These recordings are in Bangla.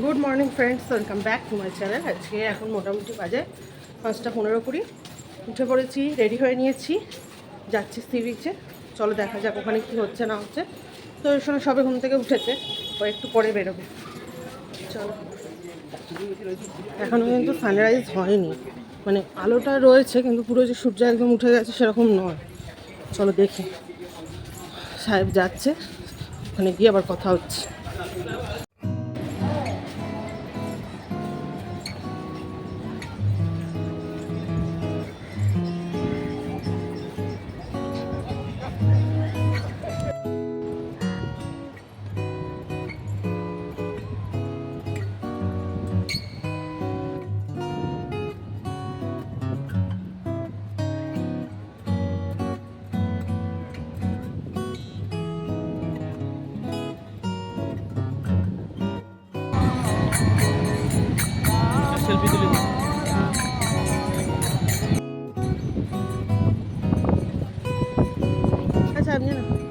Good morning friends welcome back to my channel আজকে এখন মোটামুটি বাজে পাঁচটা পনেরো কুড়ি। উঠে পড়েছি রেডি হয়ে নিয়েছি। যাচ্ছি সি বিচে চলো দেখা যাক ওখানে কী হচ্ছে, না হচ্ছে। তো এর সময় সবে ঘুম থেকে উঠেছে ও একটু পরে বেরোবে। চলো। এখনও কিন্তু সানরাইজ হয়নি। মানে আলোটা রয়েছে, কিন্তু পুরো যে সূর্য একদম উঠে গেছে সেরকম নয়। চলো দেখি। সাহেব যাচ্ছে, ওখানে গিয়ে আবার কথা হচ্ছে। Все, мне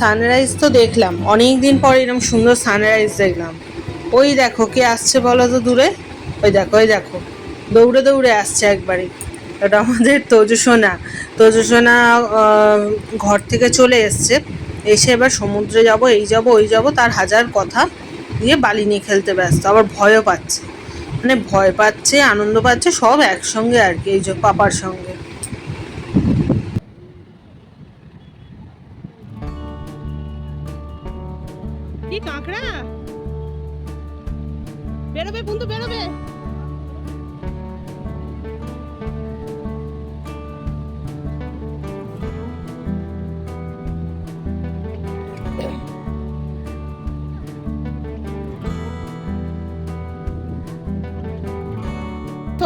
সানরাইজ তো দেখলাম। অনেক দিন পর এরকম সুন্দর সানরাইজ দেখলাম। ওই দেখো, কে আসছে বলো তো দূরে? ওই দেখো ওই দেখো। দৌড়ে দৌড়ে আসছে একবারে ওটা আমাদের তোজসোনা তোজসোনা ঘর থেকে চলে এসছে। এসে এবার সমুদ্রে যাব, এই যাব, ওই যাব। তার হাজার কথা দিয়ে বালি নিয়ে খেলতে ব্যস্ত। আবার ভয়ও পাচ্ছে। মানে ভয় পাচ্ছে, আনন্দ পাচ্ছে, সব একসঙ্গে আর কি, এই যে পাপার সঙ্গে।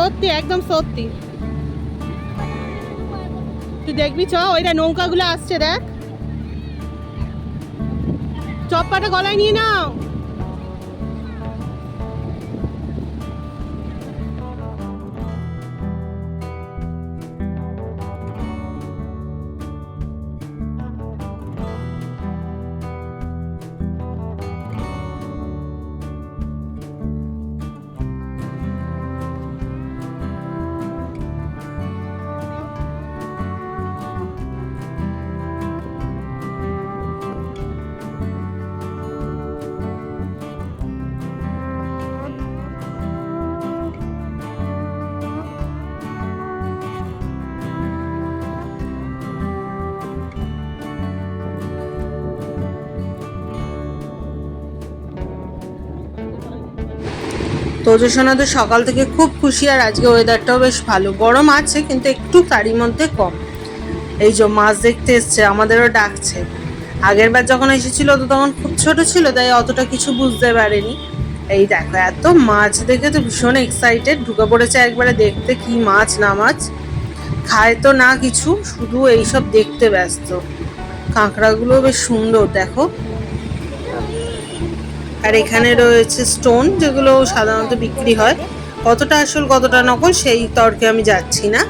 সত্যি একদম সত্যি। তুই দেখবি চ ওইটা নৌকাগুলো আসছে দেখ। চপ্পাটা গলায় নিয়ে নাও। তোজসোনা তো সকাল থেকে খুব খুশি আর আজকে ওয়েদারটাও বেশ ভালো। গরম আছে, কিন্তু একটু তারই মধ্যে কম। এই যে মাছ দেখতে এসছে, আমাদেরও ডাকছে। আগের বার যখন এসেছিল, তো তখন খুব ছোট ছিল, তাই অতটা কিছু বুঝতে পারেনি। এই দেখো, এত মাছ দেখে তো ভীষণ এক্সাইটেড ঢুকে পড়েছে একবারে দেখতে, কি মাছ, না মাছ। খায় তো না কিছু, শুধু এইসব দেখতে ব্যস্ত। কাঁকড়াগুলো বেশ সুন্দর, দেখো। আর এখানে রয়েছে স্টোন যেগুলো সাধারণত বিক্রি হয়। কতটা আসল, কতটা নকল, সেই তর্কে আমি যাচ্ছি না।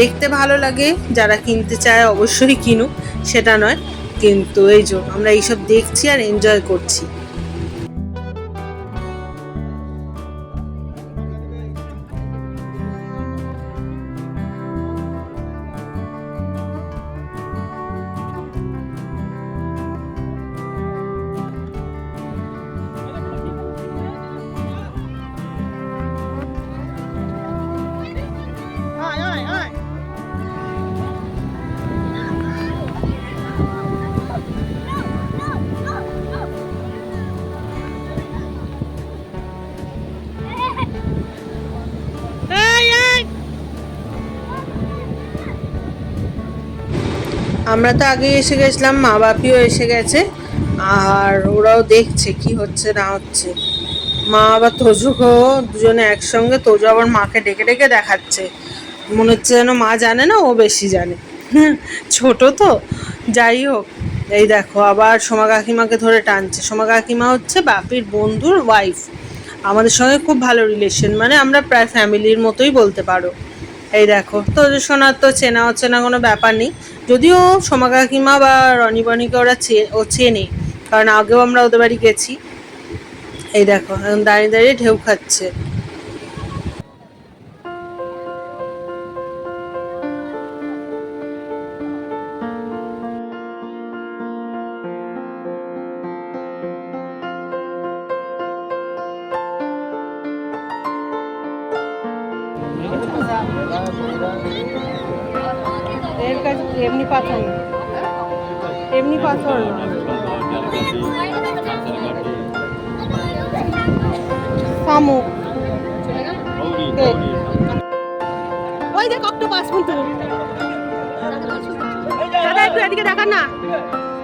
দেখতে ভালো লাগে, যারা কিনতে চায় অবশ্যই কিনুক, সেটা নয়। কিন্তু এই জন্য আমরা এইসব দেখছি আর এনজয় করছি। আমরা তো আগে এসে গেছিলাম, মা বাপিও এসে গেছে, আর ওরাও দেখছে কি হচ্ছে না হচ্ছে। মা আবার তোজুকেও দুজনে একসঙ্গে তোজু আবার মাকে ডেকে ডেকে দেখাচ্ছে। মনে হচ্ছে যেন মা জানে না, ও বেশি জানে। ছোট তো, যাই হোক, এই দেখো, আবার সোমা কাকিমাকে ধরে টানছে। সোমা কাকিমা হচ্ছে বাপির বন্ধুর ওয়াইফ আমাদের সঙ্গে খুব ভালো রিলেশন মানে আমরা প্রায় ফ্যামিলির মতোই বলতে পারো। এই দেখো তো সোনার তো চেনা অচেনা কোনো ব্যাপার নেই। যদিও সোমা কাকিমা বা রনি বনিকে ওরা ও চেনে, কারণ আগেও আমরা ওদের বাড়ি গেছি। এই দেখো, এখন দাঁড়িয়ে দাঁড়িয়ে ঢেউ খাচ্ছে। এর কাছে এমনি পাথর। এমনি পাথর। শামুক ওই দেখ অক্টোপাস কিন্তু। দাদা, একটু এদিকে দেখান না।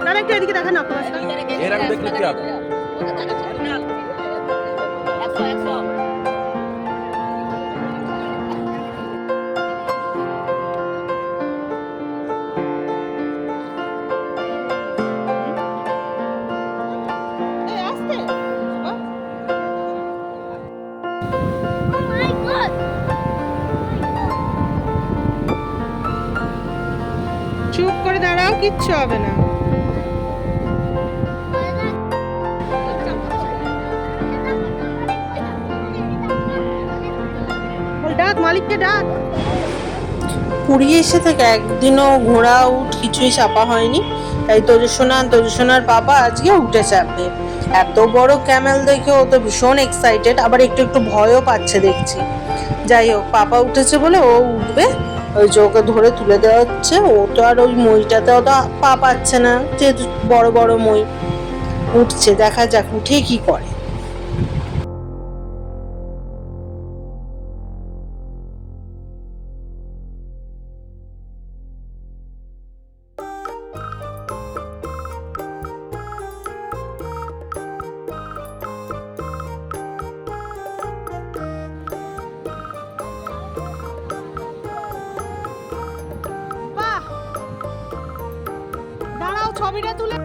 দাদা, একটু এদিকে দেখান না অক্টোপাসটা এরকম দেখলে কি হবে? কিচ্ছু হবে না। পুরী এসে থেকে একদিনও ঘোড়া উঠ, কিছুই চাপা হয়নি। তাই তজুসোনা তজুসোনার বাবা আজকে উঠে চাপবে। এত বড় ক্যামেল দেখে ও তো ভীষণ এক্সাইটেড আবার একটু একটু ভয়ও পাচ্ছে দেখছি। যাই হোক, পাপা উঠেছে বলে ও উঠবে। ওই যে ওকে ধরে তুলে দেওয়া হচ্ছে। ও তো আর ওই মইটাতে অত পা পাচ্ছে না, যেহেতু বড় বড় মই। উঠছে, দেখা যাক উঠে কি করে। দাঁড়াও ছবিটা তুলে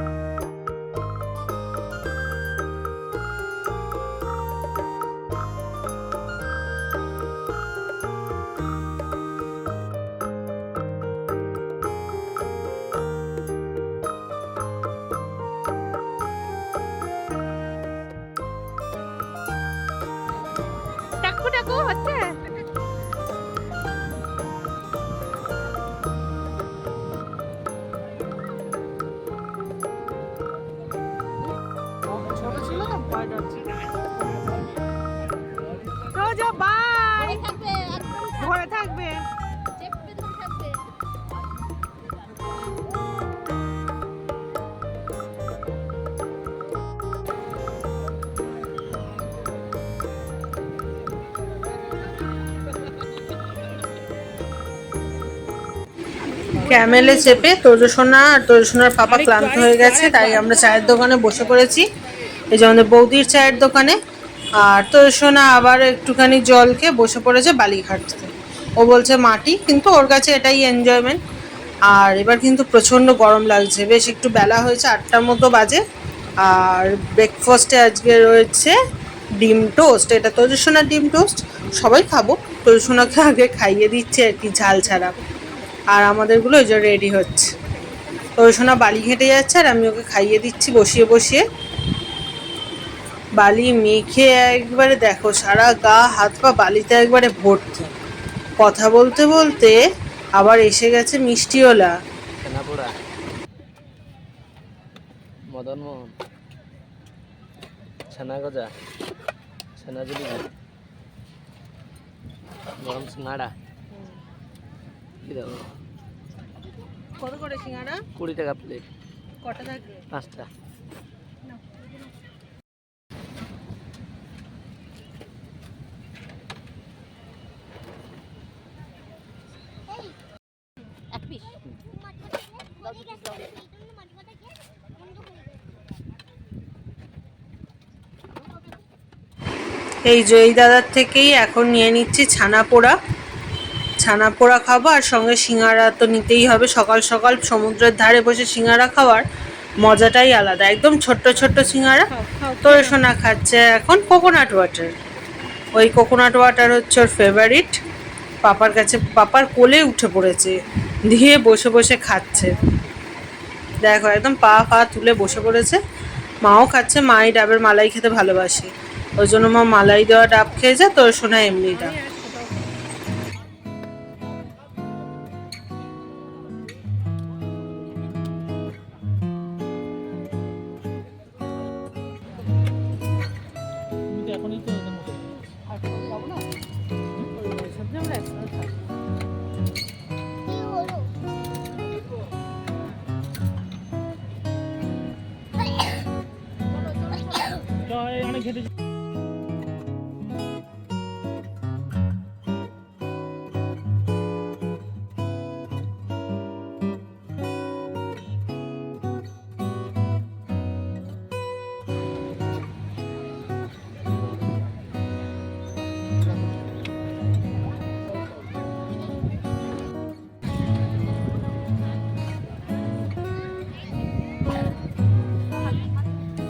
ক্যামেলে চেপে তোজসোনা আর তোজসোনার পাপা ক্লান্ত হয়ে গেছে তাই আমরা চায়ের দোকানে বসে পড়েছি। এই যে আমাদের বৌদির চায়ের দোকানে। আর তোজসোনা আবার একটুখানি জল খেয়ে বসে পড়েছে বালি ঘাটতে ও বলছে মাটি। কিন্তু ওর কাছে এটাই এনজয়মেন্ট আর এবার কিন্তু প্রচণ্ড গরম লাগছে। বেশ একটু বেলা হয়েছে আটটার মতো বাজে। আর ব্রেকফাস্টে আজকে রয়েছে ডিম টোস্ট এটা তোজসোনার ডিম টোস্ট সবাই খাব। তোজসোনাকে আগে খাইয়ে দিচ্ছে আর কি ঝাল ছাড়া আর আমাদেরগুলো ওই যে রেডি হচ্ছে। তো ওই সোনা বালি ঘেঁটে যাচ্ছে আর আমি ওকে খাইয়ে দিচ্ছি, বসিয়ে বসিয়ে। বালি মেখে একবারে দেখো, সারা গা, হাত পা বালিতে একবারে ভর্তি। কথা বলতে বলতে আবার এসে গেছে মিষ্টিওলা ছানাপোড়া মদন মোহন ছানা গজা ছানা গরম দেবো কত করে সিঙ্গারা? কুড়ি টাকা প্লেট কটা থাকবে পাঁচটা। এই জয়ী দাদার থেকেই এখন নিয়ে নিচ্ছি ছানা পোড়া ছানা পোড়া খাব আর সঙ্গে সিঙ্গারা তো নিতেই হবে। সকাল সকাল সমুদ্রের ধারে বসে সিঙ্গারা খাওয়ার মজাটাই আলাদা। একদম ছোট্ট ছোট্ট সিঙ্গারা। তো সোনা খাচ্ছে এখন কোকোনাট ওয়াটার ওই কোকোনাট ওয়াটার হচ্ছে ওর ফেভারিট পাপার কাছে পাপার কোলে উঠে পড়েছে। দিয়ে বসে বসে খাচ্ছে। দেখো একদম পা পা তুলে বসে পড়েছে। মাও খাচ্ছে মাই ডাবের মালাই খেতে ভালোবাসে। ওই জন্য মা মালাই দেওয়া ডাব খেয়েছে তোর সোনা এমনি ডাব।